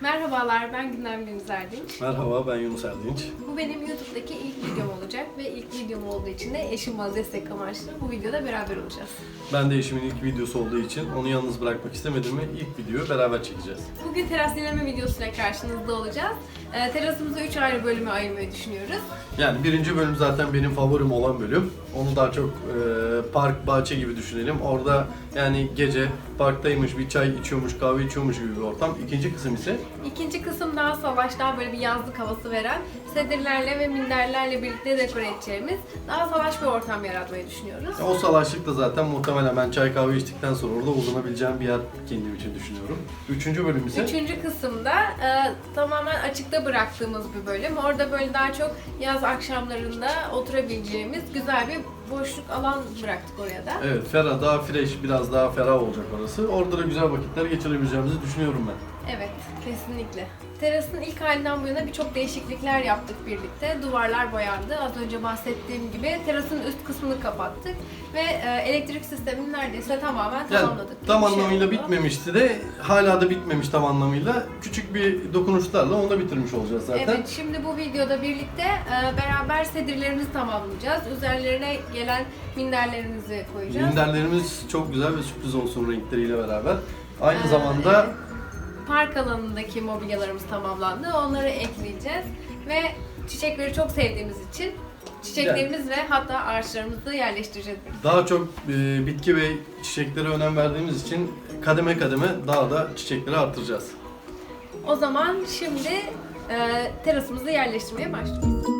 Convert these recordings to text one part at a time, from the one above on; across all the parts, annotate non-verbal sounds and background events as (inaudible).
Merhabalar, ben Gündem Deniz Erdinç. Merhaba ben Yunus Erdinç. Bu benim YouTube'daki ilk videom olacak ve ilk videom olduğu için de eşim bana destek amaçlı bu videoda beraber olacağız. Ben de eşimin ilk videosu olduğu için onu yalnız bırakmak istemedim ve ilk videoyu beraber çekeceğiz. Bugün teras dinleme videosuyla karşınızda olacağız. Ee, terasımızı 3 ayrı bölüme ayırmayı düşünüyoruz. Yani birinci bölüm zaten benim favorim olan bölüm. Onu daha çok e, park, bahçe gibi düşünelim. Orada yani gece parktaymış, bir çay içiyormuş, kahve içiyormuş gibi bir ortam. İkinci kısım ise İkinci kısım daha salaş, daha böyle bir yazlık havası veren sedirlerle ve minderlerle birlikte dekore edeceğimiz daha salaş bir ortam yaratmayı düşünüyoruz. o salaşlık da zaten muhtemelen ben çay kahve içtikten sonra orada uzanabileceğim bir yer kendim için düşünüyorum. Üçüncü bölüm ise Üçüncü kısımda e, tamamen açıkta bıraktığımız bir bölüm. Orada böyle daha çok yaz akşamlarında oturabileceğimiz güzel bir boşluk alan bıraktık oraya da. evet ferah, daha fresh, biraz daha ferah olacak orası. Orada da güzel vakitler geçirebileceğimizi düşünüyorum ben. Evet, kesinlikle. Terasın ilk halinden bu yana birçok değişiklikler yaptık birlikte. Duvarlar boyandı. Az önce bahsettiğim gibi terasın üst kısmını kapattık ve e, elektrik sistemini neredeyse tamamen Yani tamamladık. tam Bir şey anlamıyla oldu. bitmemişti de hala da bitmemiş tam anlamıyla. Küçük bir dokunuşlarla onu da bitirmiş olacağız zaten. Evet, şimdi bu videoda birlikte e, beraber sedirlerimizi tamamlayacağız. Üzerlerine gelen minderlerimizi koyacağız. Minderlerimiz çok güzel ve sürpriz olsun renkleriyle beraber. Aynı Ee, zamanda evet. Park alanındaki mobilyalarımız tamamlandı. Onları ekleyeceğiz ve çiçekleri çok sevdiğimiz için çiçeklerimiz ve hatta ağaçlarımızı da yerleştireceğiz. daha çok e, bitki ve çiçeklere önem verdiğimiz için kademe kademe daha da çiçekleri artıracağız. O zaman şimdi e, terasımızı yerleştirmeye başlıyoruz.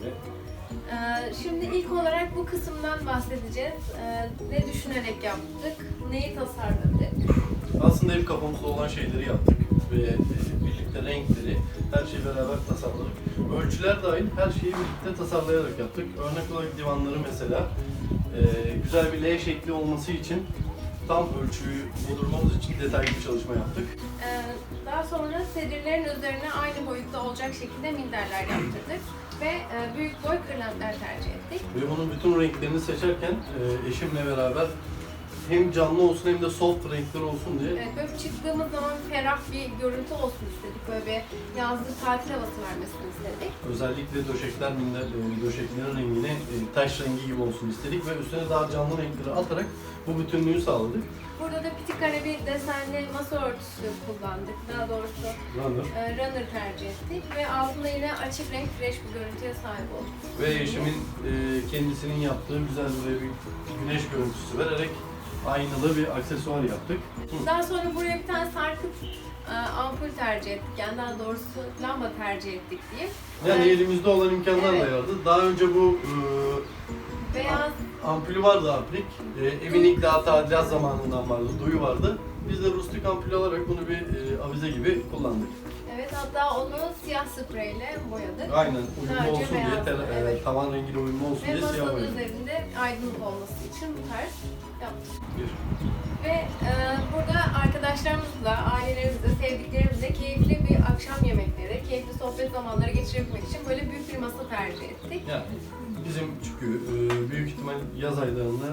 Öyle. Ee, Şimdi ilk olarak bu kısımdan bahsedeceğiz. Ee, Ne düşünerek yaptık, neyi tasarladık. Aslında hep kafamızda olan şeyleri yaptık ve e, birlikte renkleri, her şeyi beraber tasarladık. Ölçüler dahil her şeyi birlikte tasarlayarak yaptık. Örnek olarak divanları mesela e, güzel bir L şekli olması için tam ölçüyü bulurmamız için detaylı bir çalışma yaptık. Ee, Daha sonra sedirlerin üzerine aynı boyutta olacak şekilde minderler yaptırdık. Ve e, büyük boy kırlentler tercih ettik. Ve bunun bütün renklerini seçerken e, eşimle beraber hem canlı olsun hem de soft renkler olsun diye Evet, böyle çıktığımız zaman ferah bir görüntü olsun istedik. Böyle bir yazlık tatil havası vermesini istedik. özellikle döşekler, minder, e, döşeklerin rengini e, taş rengi gibi olsun istedik ve üstüne daha canlı renkleri atarak bu bütünlüğü sağladık. Burada da pitikare bir desenli masa örtüsü kullandık. Daha doğrusu Runner. e, runner tercih ettik. Ve altında yine açık renk fresh bir görüntüye sahip olduk. Ve eşimin e, kendisinin yaptığı güzel bir güneş görüntüsü vererek aynalı bir aksesuar yaptık. Daha sonra buraya bir tane sarkıt e, ampul tercih ettik. Yani daha doğrusu lamba tercih ettik diyeyim. Yani Evet. elimizde olan imkanlarla Evet. yarardı. Daha önce bu e, Beyaz ampulü vardı aplik. E, evin ilk daha tadilat zamanından vardı, duyu vardı. Biz de rustik ampul alarak bunu bir e, avize gibi kullandık. Evet hatta onu siyah spreyle boyadık. Aynen uyumlu olsun diye, e, evet. tavan rengiyle uyumlu olsun Ve diye siyah masanın boyadık. üzerinde aydınlık olması için bu tarz yaptık. Bir. Ve e, burada arkadaşlarımızla, ailelerimizle, sevdiklerimizle keyifli bir akşam yemekleri, keyifli sohbet zamanları geçirebilmek için böyle büyük bir masa tercih ettik. Yani bizim çünkü e, büyük ihtimal yaz aylarında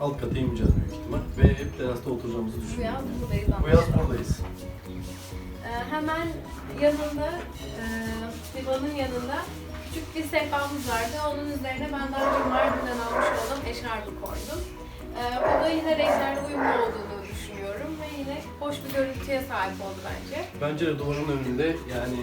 alt kata inmeyeceğiz büyük ihtimal ve hep terasta oturacağımızı Bu düşünüyorum. yaz buradayız Bu yaz anlaşılan. buradayız. E, hemen yanında, e, divanın yanında küçük bir sehpamız vardı. Onun üzerine ben daha önce Mardin'den almış olduğum eşarbı koydum. E, bu da yine renklerle uyumlu olduğunu düşünüyorum ve yine hoş bir görüntüye sahip oldu bence. Bence de duvarın önünde yani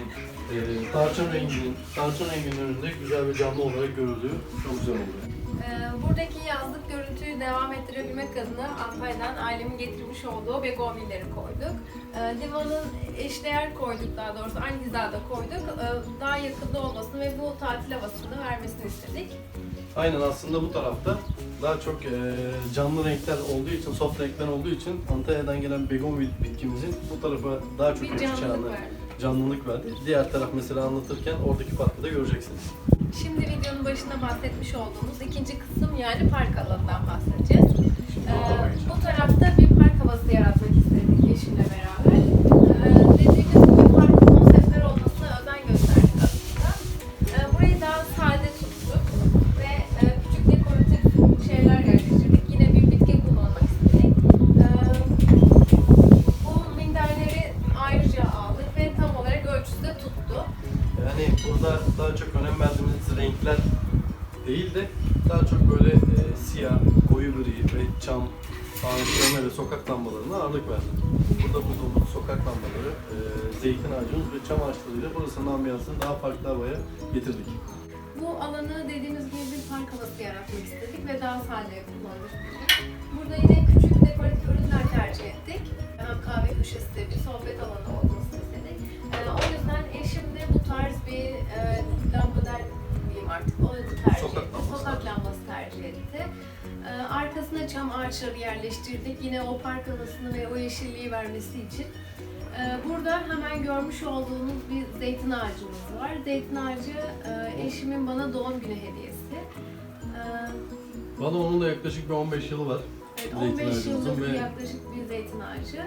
e, tarçın renginin, tarçın renginin önünde güzel bir canlı olarak görüldüğü çok güzel oluyor. Ee, Buradaki yazlık görüntüyü devam ettirebilmek adına Antalya'dan ailemin getirmiş olduğu begonvilleri koyduk. Ee, Divanın eşdeğer koyduk daha doğrusu aynı hizada koyduk. Ee, Daha yakında olmasını ve bu tatil havasını vermesini istedik. Aynen aslında bu tarafta daha çok e, canlı renkler olduğu için, soft renkler olduğu için Antalya'dan gelen begonvil bitkimizin bu tarafa daha çok Bir canlılık verdi. canlılık verdi. Diğer taraf mesela anlatırken oradaki farkı da göreceksiniz. Şimdi videonun başında bahsetmiş olduğumuz ikinci kısım yani park alanından bahsedeceğiz. Ee, bu tarafta bir park havası yaratmak değil de daha çok böyle e, siyah, koyu gri ve çam ağaçlarına ve sokak lambalarına ağırlık verdik. Burada bulduğumuz sokak lambaları, e, zeytin ağacımız ve çam ağaçlarıyla burasının ambiyansını daha farklı havaya getirdik. Bu alanı dediğimiz gibi bir park havası yaratmak istedik ve daha sade kullanmak ağaçları yerleştirdik. Yine o park havasını ve o yeşilliği vermesi için. Ee, Burada hemen görmüş olduğunuz bir zeytin ağacımız var. Zeytin ağacı e, eşimin bana doğum günü hediyesi. Ee, Bana onun da yaklaşık bir 15 yılı var. Evet, Zeytin 15 ağacımızın yıllık ve- yaklaşık bir zeytin ağacı.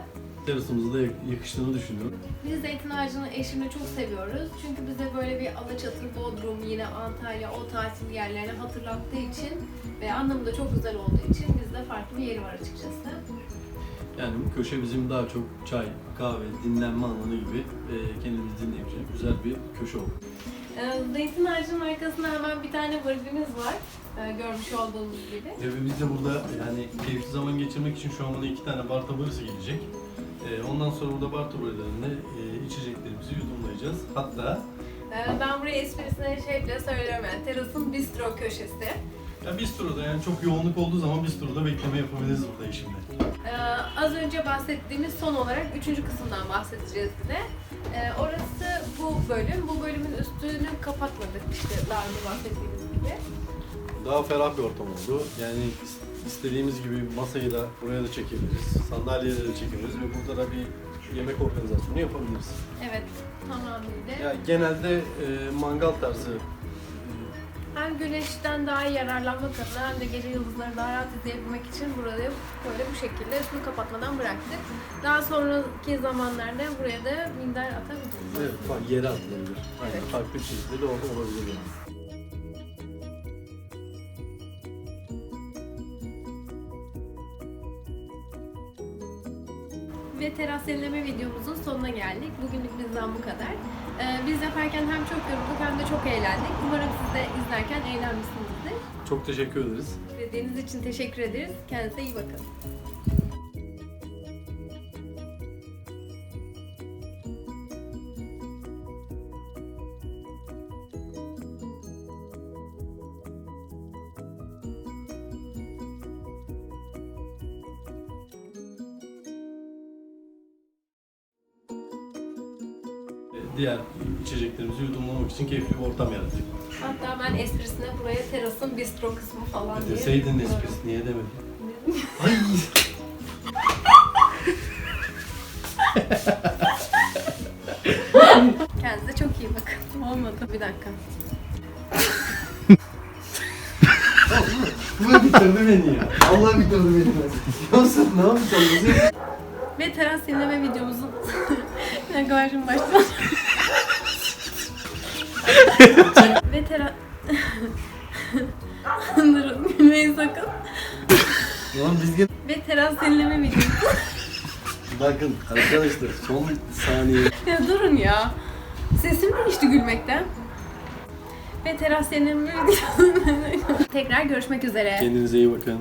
Terasımıza da yak- yakıştığını düşünüyorum. Biz zeytin ağacını eşimle çok seviyoruz. Çünkü bize böyle bir Alaçatı, Bodrum, yine Antalya, o tatil yerlerini hatırlattığı için ve anlamı da çok güzel olduğu için bizde farklı bir yeri var açıkçası. Yani bu köşe bizim daha çok çay, kahve, dinlenme alanı gibi e, kendimizi dinleyebileceğimiz güzel bir köşe oldu. Ee, Zeytin ağacının arkasında hemen bir tane varilimiz var. Ee, Görmüş olduğunuz gibi. Ve biz de burada yani keyifli zaman geçirmek için şu an bana iki tane bar taburası gelecek. E, ondan sonra burada bar taburelerinde e, içeceklerimizi yudumlayacağız. Hatta Ee, Ben buraya esprisine şey bile söylüyorum yani terasın bistro köşesi. ya bistroda yani çok yoğunluk olduğu zaman bistroda bekleme yapabiliriz burada eşimle. Ee, az önce bahsettiğimiz son olarak üçüncü kısımdan bahsedeceğiz bir de. Ee, orası bu bölüm. Bu bölümün üstünü kapatmadık işte daha önce bahsettiğimiz gibi. Daha ferah bir ortam oldu. Yani istediğimiz gibi masayı da buraya da çekebiliriz. Sandalyeleri de çekebiliriz ve burada da bir yemek organizasyonu yapabiliriz. Evet, tamamıyla. Ya genelde e, mangal tarzı e, Hem güneşten daha iyi yararlanmak adına hem de gece yıldızları daha rahat izleyebilmek için burayı böyle bu şekilde üstünü kapatmadan bıraktık. Daha sonraki zamanlarda buraya da minder atabiliriz. evet, fa- yere atılabilir. Evet. farklı bir şekilde de olabilir yani. Teras yenileme videomuzun sonuna geldik. Bugünlük bizden bu kadar. Ee, biz yaparken hem çok yorulduk hem de çok eğlendik. Umarım siz de izlerken eğlenmişsinizdir. Çok teşekkür ederiz. İzlediğiniz için teşekkür ederiz. Kendinize iyi bakın. İçeceklerimizi yudumlamak için keyifli bir ortam yarattık. Hatta ben esprisine buraya terasın bistro kısmı falan diye. Deseydin esprisi niye demedin? (laughs) Ay! Kendinize çok iyi bakın. Olmadı. Bir dakika. Bu bitirdi beni ya. Allah bitirdi beni. Ya sen ne yapacaksın? Ve teras yenileme videomuzun... Bir dakika ben şimdi baştan. Ve teras... (laughs) Durun gülmeyin sakın. Lan biz gel. Ve teras yenileme videosu... Bakın arkadaşlar son saniye. ya durun ya. Sesim değişti gülmekten. Ve teras yenileme videosu... (laughs) Tekrar görüşmek üzere. Kendinize iyi bakın.